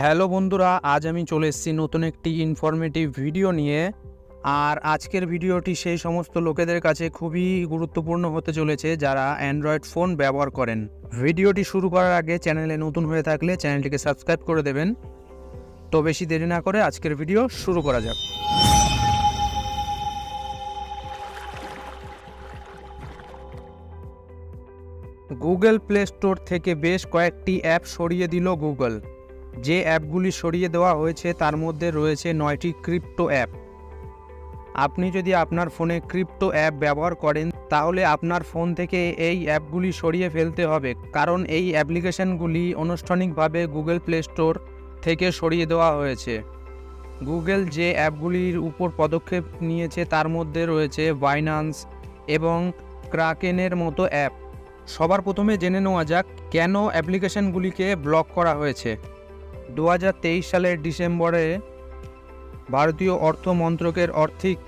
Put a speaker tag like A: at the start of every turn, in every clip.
A: Hello বন্ধুরা, আজ আমি চলে এসেছি নতুন একটি ইনফরমেটিভ ভিডিও নিয়ে। আর আজকের ভিডিওটি সেই সমস্ত লোকেদের কাছে খুবই গুরুত্বপূর্ণ হতে চলেছে যারা অ্যান্ড্রয়েড ফোন ব্যবহার করেন। ভিডিওটি শুরু করার আগে চ্যানেলে নতুন হয়ে থাকলে চ্যানেলটিকে সাবস্ক্রাইব করে দেবেন। তো বেশি দেরি না করে আজকের ভিডিও শুরু করা যাক। গুগল প্লে স্টোর থেকে বেশ কয়েকটি অ্যাপ সরিয়ে দিল গুগল যে অ্যাপগুলি সরিয়ে দেওয়া হয়েছে তার মধ্যে রয়েছে নয়টি ক্রিপ্টো অ্যাপ। আপনি যদি আপনার ফোনে ক্রিপ্টো অ্যাপ ব্যবহার করেন, তাহলে আপনার ফোন থেকে এই অ্যাপগুলি সরিয়ে ফেলতে হবে। কারণ এই অ্যাপ্লিকেশনগুলি আনুষ্ঠানিকভাবে গুগল প্লে স্টোর থেকে সরিয়ে দেওয়া হয়েছে। গুগল যে অ্যাপগুলির উপর পদক্ষেপ নিয়েছে, তার মধ্যে রয়েছে বাইনান্স এবং ক্রাকেনের মতো অ্যাপ। সবার প্রথমে জেনে নেওয়া যাক কেন অ্যাপ্লিকেশনগুলিকে ব্লক করা হয়েছে। দু হাজার তেইশ সালের ডিসেম্বরে ভারতীয় অর্থ মন্ত্রকের আর্থিক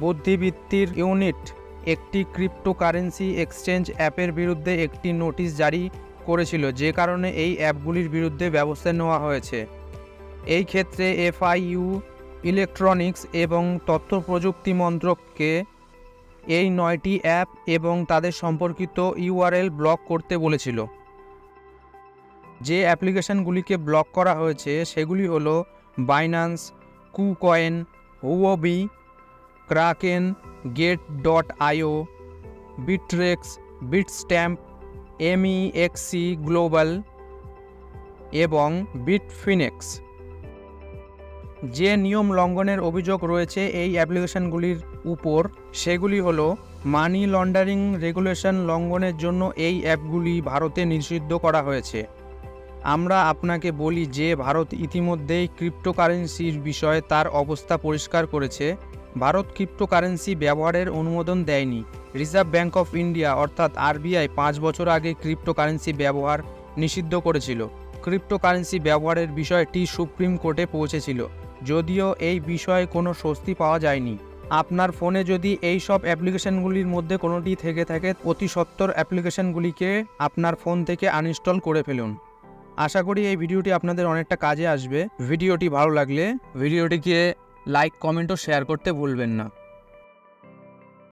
A: বুদ্ধিবৃত্তির ইউনিট একটি ক্রিপ্টোকারেন্সি এক্সচেঞ্জ অ্যাপের বিরুদ্ধে একটি নোটিশ জারি করেছিল, যে কারণে এই অ্যাপগুলির বিরুদ্ধে ব্যবস্থা নেওয়া হয়েছে। এই ক্ষেত্রে এফআইইউ, ইলেকট্রনিক্স এবং তথ্য প্রযুক্তি মন্ত্রককে এই নয়টি অ্যাপ এবং তাদের সম্পর্কিত ইউআরএল ব্লক করতে বলেছিল। যে অ্যাপ্লিকেশনগুলিকে ব্লক করা হয়েছে, সেগুলি হলো Binance KuCoin Huobi Kraken gate dot I O Bittrex bit Bitstamp MEXC global এবং বিটফিনেক্স যে নিয়ম লঙ্ঘনের অভিযোগ রয়েছে এই অ্যাপ্লিকেশনগুলির উপর, সেগুলি হলো মানি লন্ডারিং রেগুলেশন লঙ্ঘনের জন্য এই অ্যাপগুলি ভারতে নিষিদ্ধ করা হয়েছে। আমরা আপনাকে বলি যে ভারত ইতিমধ্যেই ক্রিপ্টোকারেন্সির বিষয়ে তার অবস্থা পরিষ্কার করেছে। ভারত ক্রিপ্টোকারেন্সি ব্যবহারের অনুমোদন দেয়নি। রিজার্ভ ব্যাঙ্ক অফ ইন্ডিয়া অর্থাৎ আরবিআই পাঁচ বছর আগে ক্রিপ্টোকারেন্সি ব্যবহার নিষিদ্ধ করেছিল। ক্রিপ্টোকারেন্সি ব্যবহারের বিষয়টি সুপ্রিম কোর্টে পৌঁছেছিল। যদিও এই বিষয়ে কোনো স্বস্তি পাওয়া যায়নি। আপনার ফোনে যদি এই সব অ্যাপ্লিকেশনগুলির মধ্যে কোনোটি থেকে থাকে, অতি সত্বর অ্যাপ্লিকেশনগুলিকে আপনার ফোন থেকে আনইনস্টল করে ফেলুন। আশা করি এই ভিডিওটি আপনাদের অনেকটা কাজে আসবে। ভিডিওটি ভালো লাগলে ভিডিওটিকে লাইক কমেন্ট ও শেয়ার করতে ভুলবেন না।